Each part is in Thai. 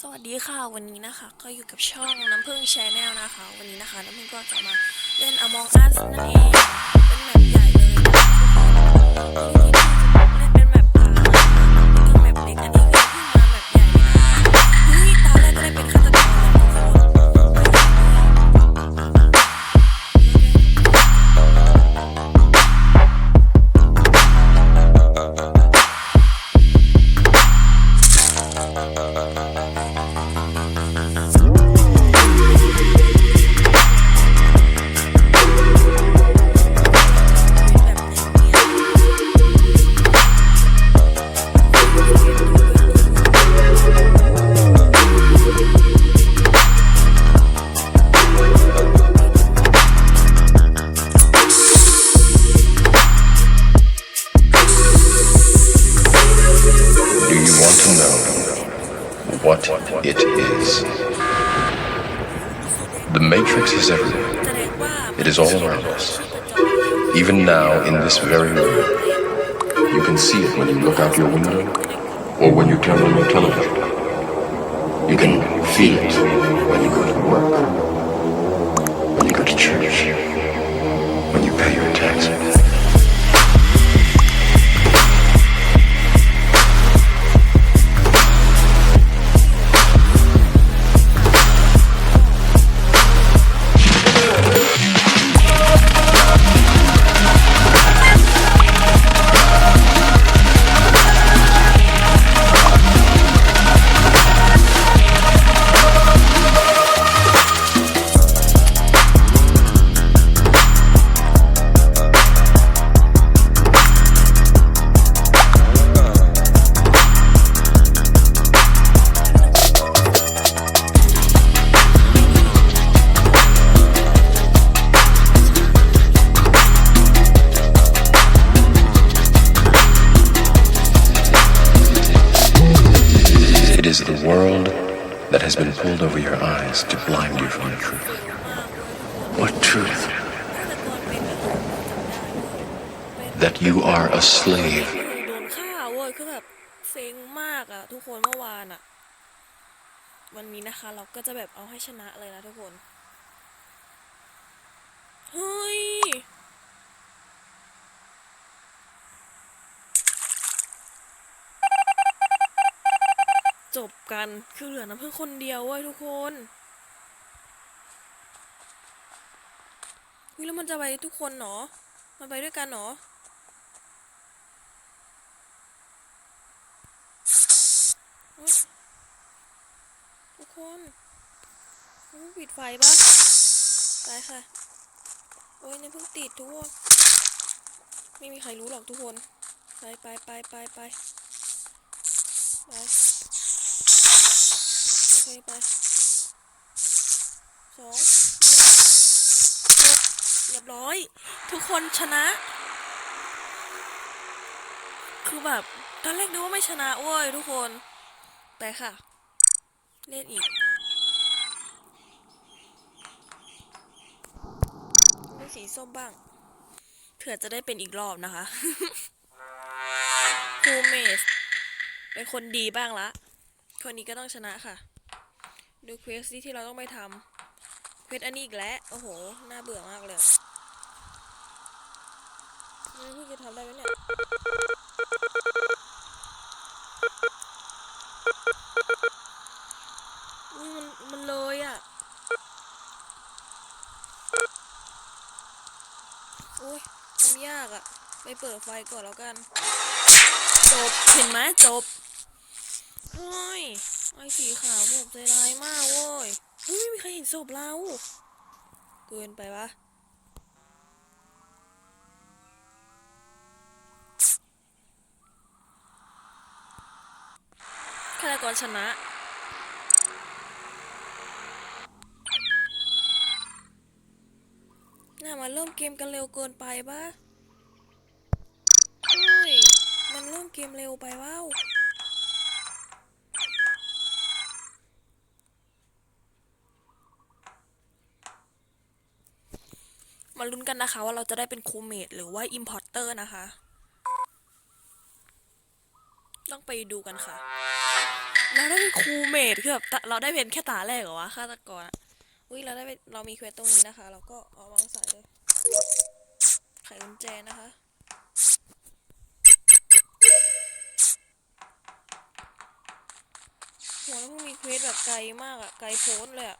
สวัสดีค่ะวันนี้นะคะ ก็อยู่กับช่องน้ำผึ้งชแนลนะคะ วันนี้นะคะน้ำผึ้งก็จะมาเล่นอมองอัสนั่นเองเป็นแบบใหญ่เลย живущих. World that has been pulled over your eyes to blind you from the truth. What truth? That you are a slave โดนฆ่าเว้ยคือแบบเซ็งมากอะทุกคนเมื่อวานอะวันนี้นะคะ เราก็จะแบบเอาให้ชนะเลยนะทุกคน เฮ้ย จบกันคือเหลือน้ำพิ่งคนเดียวเว้ยทุกคนวิแล้วมันจะไปทุกคนเนาะมันไปด้วยกันเนาะทุกคนมันปิดไฟปะไปค่ะ โอ้ยนี่เพิ่งติดทุกคน ไม่มีใครรู้หรอกทุกคน ไปไปไปไปไปไป เคไปสองเรียบร้อย ทุกคนชนะ คือแบบตอนแรกนึกว่าไม่ชนะเว้ยทุกคนไปค่ะ เล่นอีกเล่นสีส้มบ้างเผื่อจะได้เป็นอีกรอบนะคะคูเมสเป็นคนดีบ้างละ คนนี้ก็ต้องชนะค่ะ ดูเควสที่เราต้องไปทำเควสอันนี้อีกแล้ว โอ้โห น่าเบื่อมากเลยนี่พี่จะทำได้ไหมเนี่ยอุ้ยมัน มันเลยอะโอ้ยทำยากอะ ไปเปิดไฟก่อนแล้วกัน จบ เห็นไหมจบ เฮ้ยไอ้สีขาวผมใจร้ายมากเว้ยเฮ้ยไม่มีใครเห็นศพเราเกินไปปะฆาตกรชนะน่ามันเริ่มเกมกันเร็วเกินไปปะเฮ้ย มันเริ่มเกมเร็วไปว้าว มาลุ้นกันนะคะ ว่าเราจะได้เป็นคูเมดหรือว่าอิมพอร์เตอร์นะคะ ต้องไปดูกันค่ะ เราได้เป็นคูเมดคือแบบเราได้เป็นแค่ตาแรกเหรอวะฆาตกรอุ้ยเราได้เป็นเรามีเควสตรงนี้นะคะ เราก็เอาวางใส่เลยไขกุญแจนะคะโหแล้วพิ่งมีเควสแบบไกลมากอะไกลโพ้นเลยอะ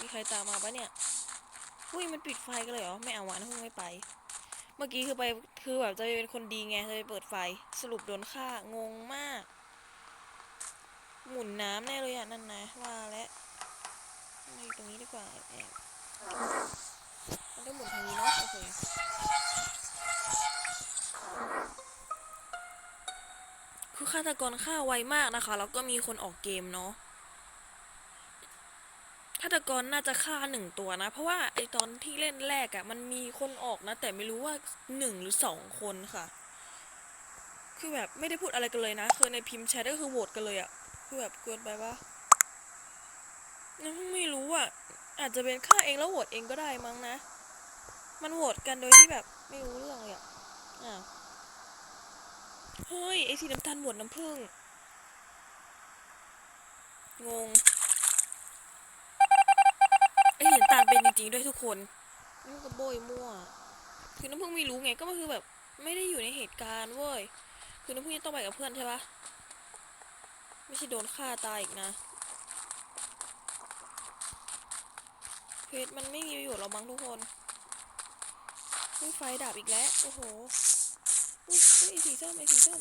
มีใครตามมาปะเนี่ย อุ้ยมันปิดไฟกันเลยเหรอ ไม่เอาวะนะเพิ่งไม่ไป เมื่อกี้คือไปคือแบบจะไปเป็นคนดีไงจะไปเปิดไฟ สรุปโดนฆ่างงมาก หมุนน้ำแน่เลยอะนั่นนะว่าแล้วมาอยู่ตรงนี้ดีกว่าแอบมันต้องหมุนทางนี้เนาะโอเคคือฆาตกรฆ่าไวมากนะคะ แล้วก็มีคนออกเกมเนาะ ฆาตกรน่าจะฆ่าหนึ่งตัวนะ เพราะว่าไอตอนที่เล่นแรกอะ่ะ มันมีคนออกนะ แต่ไม่รู้ว่าหนึ่งหรือสองคนค่ะ คือแบบไม่ได้พูดอะไรกันเลยนะ คือในพิมพ์แชทก็คือโหวตกันเลยอะ่ะ คือแบบเกินไปปะยังไม่รู้อะ อาจจะเป็นข้าเองแล้วโหวตเองก็ได้มั้งนะ มันโหวตกันโดยที่แบบไม่รู้เรื่องเลยอะอ้าวเฮ้ยไอสีน้ำตาลโหวตน้ำผึ้งงง ไอสีน้ำตาลเป็น จริงด้วยทุกคนนี่ก็โบยมั่ว คือน้ำผึ้งไม่รู้ไงก็คือแบบ ไม่ได้อยู่ในเหตุการณ์เว้ย คือน้ำผึ้งจะต้องไปกับเพื่อนใช่ปะไม่ใช่โดนฆ่าตายอีกนะเพชรมันไม่มีประโยชน์หรอกมั้งทุกคนไฟดับอีกแล้ว โอ้โห อุ้ยไอ้สีส้มไอ้สีส้ม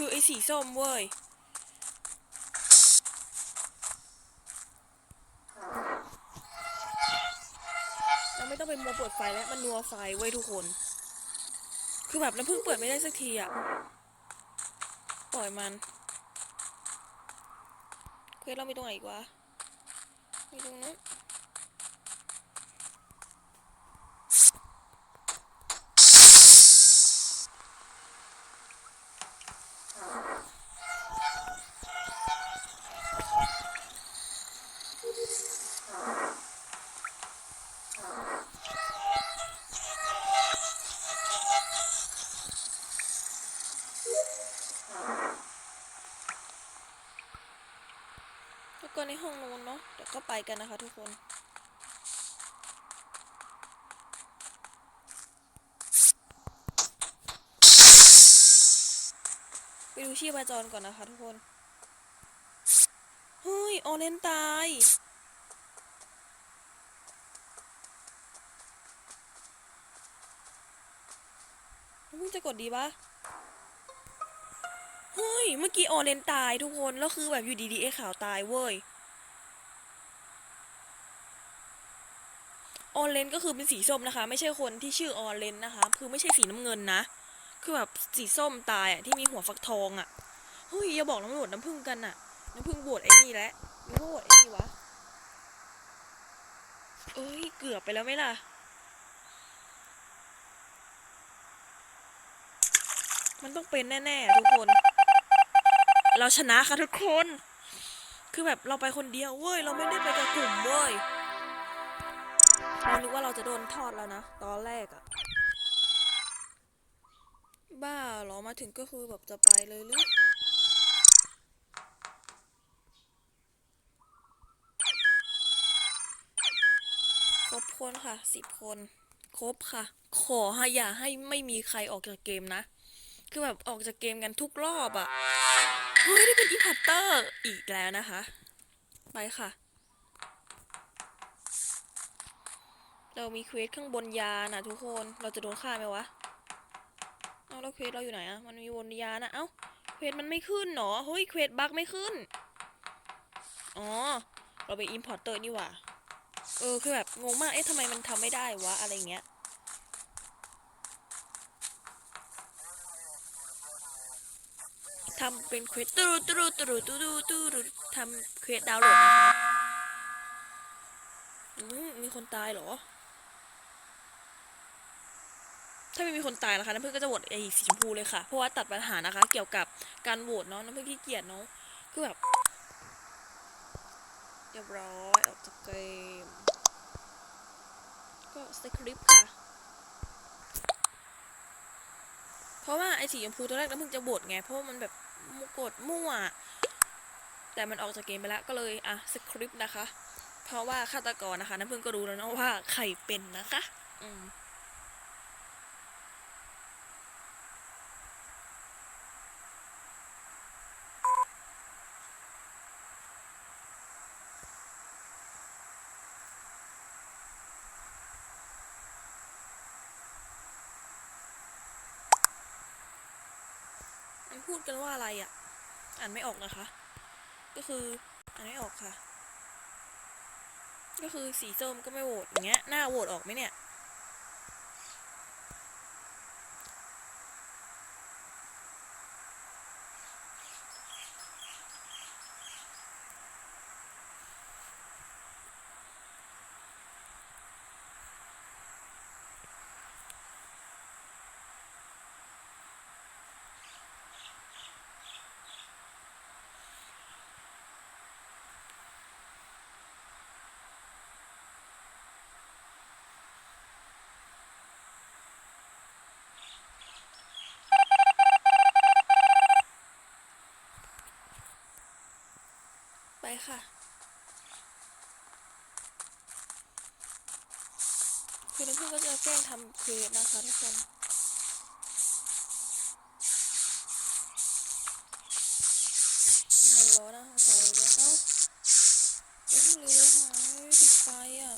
คือไอ้สีส้มเว้ย เราไม่ต้องไปมัวเปิดไฟแล้วมันนัวไฟไว้ยทุกคน คือแบบน้ำพึ่งเปิดไม่ได้สักทีอะปล่อยมันเควสเรามีตรงไหนอีกวะมีตรงนั้นแล้วก็ ในห้องนู้นเนาะเดี๋ยวก็ไปกันนะคะทุกคนไปดูชีพจรก่อนนะคะทุกคน เฮ้ย ออเรนตายเพิ่งจะกดดีปะเฮ้ย เมื่อกี้ออเรนตายทุกคน แล้วคือแบบอยู่ดีๆไอ้ขาวตายเว้ย ออเรนก็คือเป็นสีส้มนะคะ ไม่ใช่คนที่ชื่อออเรนนะคะ คือไม่ใช่สีน้ำเงินนะ คือแบบสีส้มตายอะที่มีหัวฟักทองอะเฮ้ยอย่าบอกน้ำโหวดน้ำผึ้งกันน่ะ น้ำผึ้งบวชไอ้นี่แหละหรือว่าโหวตไอ้นี่วะเอ้ยเกือบไปแล้วไหมล่ะ มันต้องเป็นแน่ๆทุกคน เราชนะค่ะทุกคน คือแบบเราไปคนเดียวเว้ย เราไม่ได้ไปกับกลุ่มเว้ย เรานึกว่าเราจะโดนทอดแล้วนะ ตอนแรกอะบ้าหรอมาถึงก็คือแบบจะไปเลยหรือครบคนค่ะสิบคน ครบค่ะ ขอให้อย่าให้ไม่มีใครออกจากเกมนะ คือแบบออกจากเกมกันทุกรอบอะ เฮ้ย ได้เป็นอีพัตเตอร์อีกแล้วนะคะ ไปค่ะ เรามีเควสข้างบนยานะทุกคน เราจะโดนฆ่าไหมวะ เอาแล้วเควสเราอยู่ไหนอะมันมีบนยานะ เอ้า เควสมันไม่ขึ้นหนอเฮ้ย เควสบั๊กไม่ขึ้น อ๋อ เราไปอิมพอร์เตอร์นี่หว่า เออ คือแบบงงมาก เอ๊ะทำไมมันทำไม่ได้วะ อะไรเงี้ย ทำเป็นเควสตูรูตูรูตูรูตูรูตูรูทำเควสดาวน์โหลดนะคะมีคนตายเหรอ ถ้าไม่มีคนตายนะคะน้ำพึ่งก็จะโหวตไอ้สีชมพูเลยค่ะ เพราะว่าตัดปัญหานะคะ เกี่ยวกับการโหวตเนาะน้ำพึ่งขี้เกียจเนาะคือแบบเรียบร้อยออกจากเกมก็สคริปต์ค่ะ เพราะว่าไอ้สีชมพูตัวแรกน้ำพึ่งจะบดไง เพราะว่ามันแบบกดมั่วแต่มันออกจากเกมไปแล้วก็เลยอะสคริปต์นะคะ เพราะว่าฆาตกรนะคะน้ำพึ่งก็รู้แล้วนะว่าใครเป็นนะคะ อืม มันพูดกันว่าอะไรอะ อ่านไม่ออกนะคะ ก็คืออ่านไม่ออกค่ะ ก็คือสีส้มก็ไม่โหวตอย่างเงี้ยหน้าโหวตออกไหมเนี่ย ไป ค่ะ คือน้ำพึ่งก็จะแกล้งทำเควสนะคะทุกคน มาล้อนะใส่เลยเอ้าเอ้ยเร็วๆหายติดไฟอะ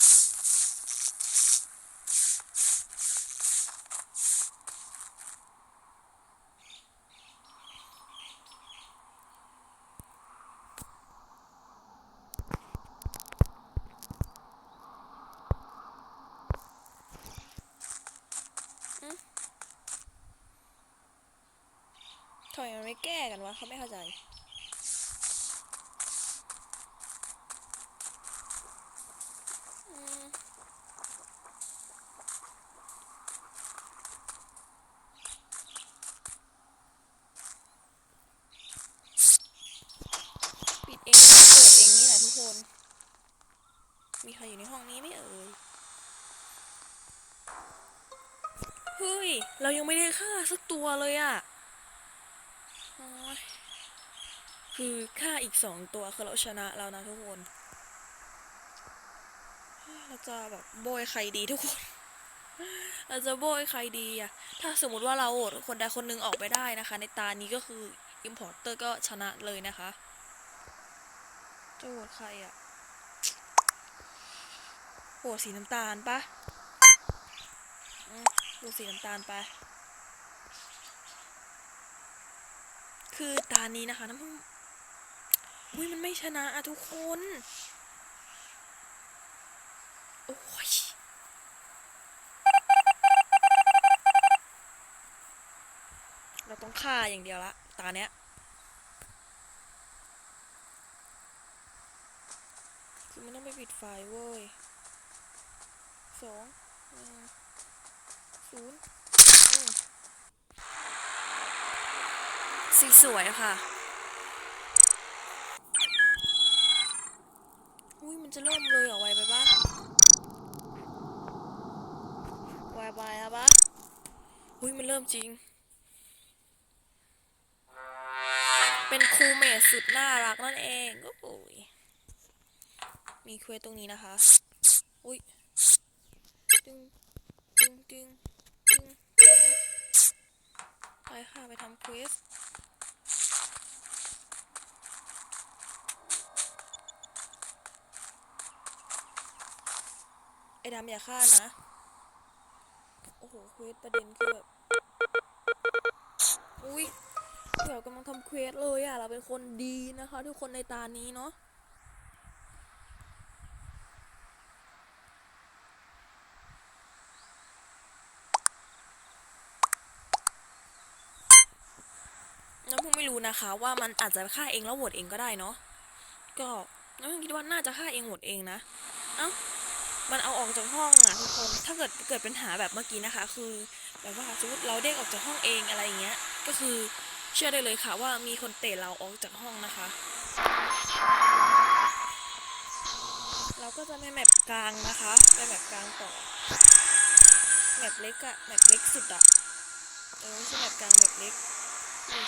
ทำไมมันไม่แก้กันวะเขาไม่เข้าใจ อืมปิดเองแล้วก็เปิดเองนี่แหละทุกคน มีใครอยู่ในห้องนี้ไหม่เอ่ย เฮ้ย เรายังไม่ได้ฆ่าสักตัวเลยอะโอ๊ยคือ ฆ่าอีกสองตัวคือเราชนะแล้วนะทุกคน เราจะแบบโบยใครดีทุกคนเราจะโบยใครดีอะถ้าสมมติว่าเราโหวตคนใดคนหนึ่งออกไปได้นะคะ ในตานี้ก็คือ Importer ก็ชนะเลยนะคะจะโหวตใครอะโหวตสีน้ำตาลปะอืมโหวตสีน้ำตาลไป คือตานี้นะคะน้ำพึ่ง อุ้ยมันไม่ชนะอะทุกคน โอ้ยเราต้องฆ่าอย่างเดียวละตาเนี้ยคือมันต้องไปปิดไฟเว้ยสองหนึ่งศูนย์สีสวยค่ะ อุ้ย มันจะเริ่มเลยเหรอไวไปปะไวไปแล้วปะอุ้ยมันเริ่มจริง เป็นครูเมทสุดน่ารักนั่นเองโอ้ยมีเควสตรงนี้นะคะ อุ้ยตึงตึงตึงตึงตึงไปค่ะไปทำเควส ดำอย่าฆ่านะ โอ้โหเควสประเด็นคือแบบ อุ้ยเดี๋ยวกำลังทำเควสเลยอะ เราเป็นคนดีนะคะ ทุกคนในตานี้เนาะน้ำพึ่งไม่รู้นะคะ ว่ามันอาจจะฆ่าเองแล้วโหวตเองก็ได้เนาะ ก็น้ำพึ่งคิดว่าน่าจะฆ่าเองโหวตเองนะ เอ้า มันเอาออกจากห้องอะทุกคน ถ้าเกิดเกิดปัญหาแบบเมื่อกี้นะคะ คือแบบว่าสมมติเราเด้งออกจากห้องเองอะไรอย่างเงี้ย ก็คือเชื่อได้เลยค่ะว่ามีคนเตะเราออกจากห้องนะคะ เราก็จะไม่แมปกลางนะคะไปแมปกลางต่อแมปเล็กอะแมปเล็กสุดอะแต่ไม่ใช่แมปกลางแมปเล็กนี่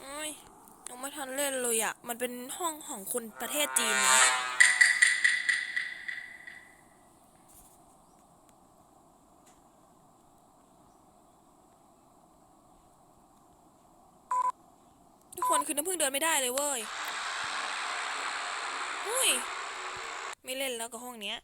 โอ้ยยังไม่ทัน เลยอะมันเป็นห้องของคนประเทศจีนนะทุกคนคือน้ำพึ่งเดินไม่ได้เลยเว้ยเฮ้ย ไม่เล่นแล้วกับห้องเนี้ย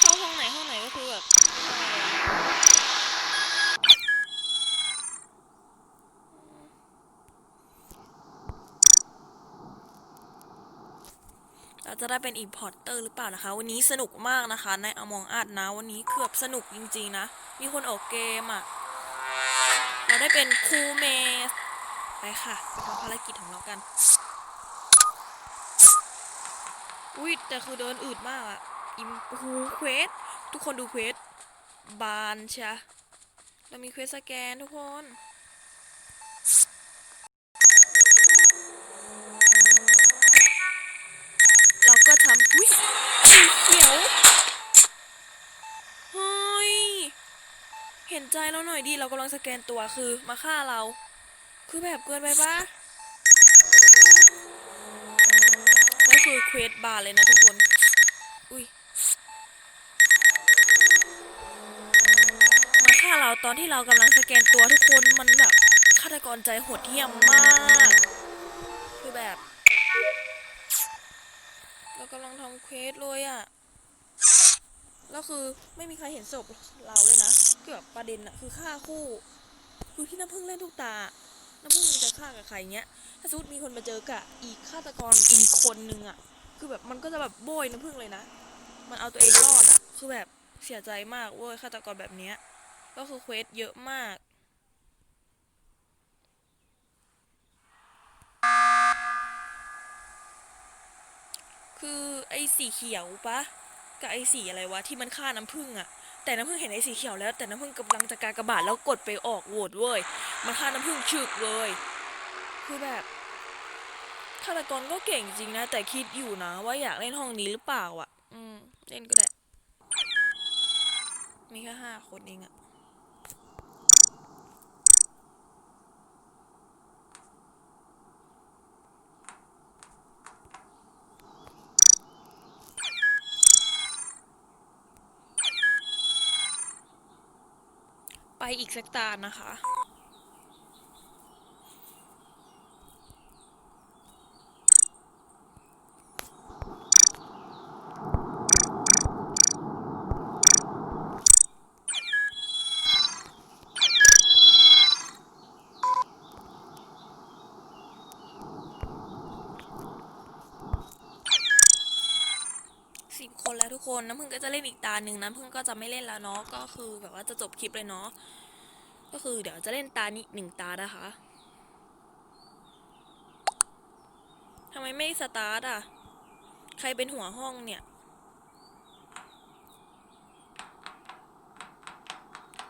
เข้าห้องไหนห้องไหนก็คือแบบ เรา จะได้เป็นอีพอร์เตอร์หรือเปล่านะคะ วันนี้สนุกมากนะคะ ในอมองอาดนะ วันนี้เกือบสนุกจริงๆนะ มีคนออกเกมอะ เราได้เป็นครูเมสไปค่ะไปทำภารกิจของเรากัน อุ้ยแต่คือเดินอืดมากอะ อิมหูเควส ทุกคนดูเควส บานใช่เรามีเควสสแกนทุกคน นใจเราหน่อยดิเรากำลังสแกนตัวคือมาฆ่าเรา คือแบบเกินไปปะแล้วคือเควสบาร์เลยนะทุกคน อุ้ยมาฆ่าเราตอนที่เรากำลังสแกนตัวทุกคนมันแบบฆาตกรใจโหดเหี้ยมมาก คือแบบ เรากำลังทำเควสเลยอะ แล้วคือไม่มีใครเห็นศพเราเลยนะเกือบประเด็นอะคือฆ่าคู่คือที่น้ำพึ่งเล่นทุกตา น้ำพึ่งมันจะฆ่ากับใครเงี้ย ถ้าสมมติมีคนมาเจอกะอีกฆาตกรอีกคนนึงอะคือแบบมันก็จะแบบโบยน้ำพึ่งเลยนะ มันเอาตัวเองรอดอะคือแบบเสียใจมากเว้ยฆาตกรแบบเนี้ย ก็คือเควสเยอะมากคือไอ้สีเขียวปะ กับไอ้สีอะไรวะที่มันฆ่าน้ำผึ้งอะแต่น้ำผึ้งเห็นไอ้สีเขียวแล้วแต่น้ำผึ้งกำลังจะกากระบาดแล้วกดไปออกโหวตเว้ยมันฆ่าน้ำผึ้งฉึกเลยคือแบบฆาตกรก็เก่งจริงนะ แต่คิดอยู่นะ ว่าอยากเล่นห้องนี้หรือเปล่าอะอืมเล่นก็ได้ มีแค่ห้าคนเองอะ อีกสักตานะคะ สิบคนแล้วทุกคนน้ำพึ่งก็จะเล่นอีกตาหนึ่งน้ำพึ่งก็จะไม่เล่นแล้วเนาะก็คือแบบว่าจะจบคลิปเลยเนาะ ก็คือเดี๋ยวจะเล่นตานี้หนึ่งตานะคะทำไมไม่สตาร์ทอะ ใครเป็นหัวห้องเนี่ย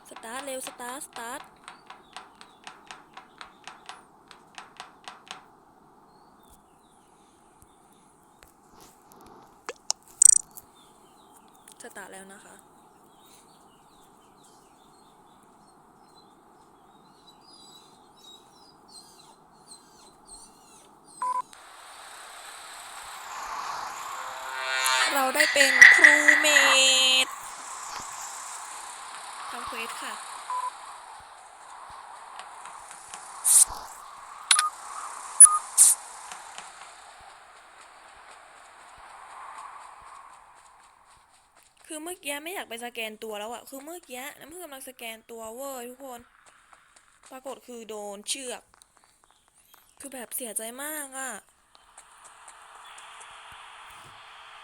สตาร์ทเร็ว สตาร์ท สตาร์ท สตาร์ทแล้วนะคะ เราได้เป็นครูเมดทำเควสค่ะ คือเมื่อกี้ไม่อยากไปสแกนตัวแล้วอะคือเมื่อกี้น้ำพึ่งกำลังสแกนตัวเว้ยทุกคน ปรากฏคือโดนเชือก คือแบบเสียใจมากอะ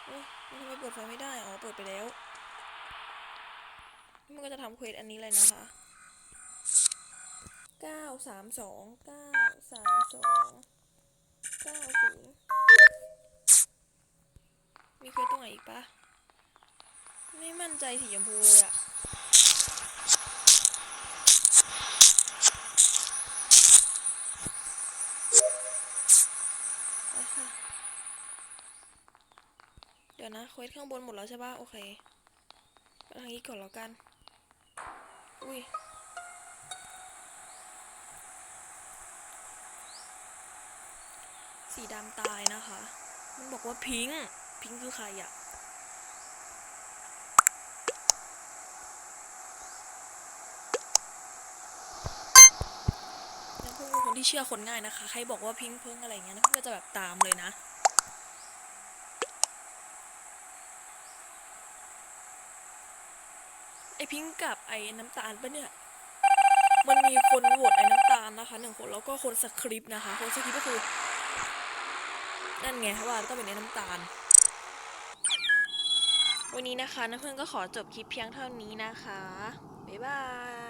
เอ้ยมันทำไม เปิดไฟไม่ได้ อ๋อ เปิดไปแล้ว มันก็จะทำเควสอันนี้เลยนะคะเก้าสามสองเก้าสามสองเก้าศูนย์มีเควสตรงไหนอีกปะ ไม่มั่นใจสีชมพูเลยอะไปค่ะ ยวนะเควสข้างบนหมดแล้วใช่ปะโอเคไปทางนี้ก่อนแล้วกัน อุ้ยสีดำตายนะคะ มันบอกว่าพิงพิงคือใครอะน้ำพึ่งเป็นคนที่เชื่อคนง่ายนะคะ ใครบอกว่าพิงเพิ่งอะไรเงี้ยน้ำพึ่งก็จะแบบตามเลยนะ ไอพิงกับไอน้ำตาลปะเนี่ย มันมีคนโหวตไอน้ำตาลนะคะหนึ่งคนแล้วก็คนสคริปต์นะคะ คนสคริปต์ก็คือ นั่นไงว่าต้องเป็นไอน้ำตาล วันนี้นะคะนักเพื่อนก็ขอจบคลิปเพียงเท่านี้นะคะ บ๊ายบาย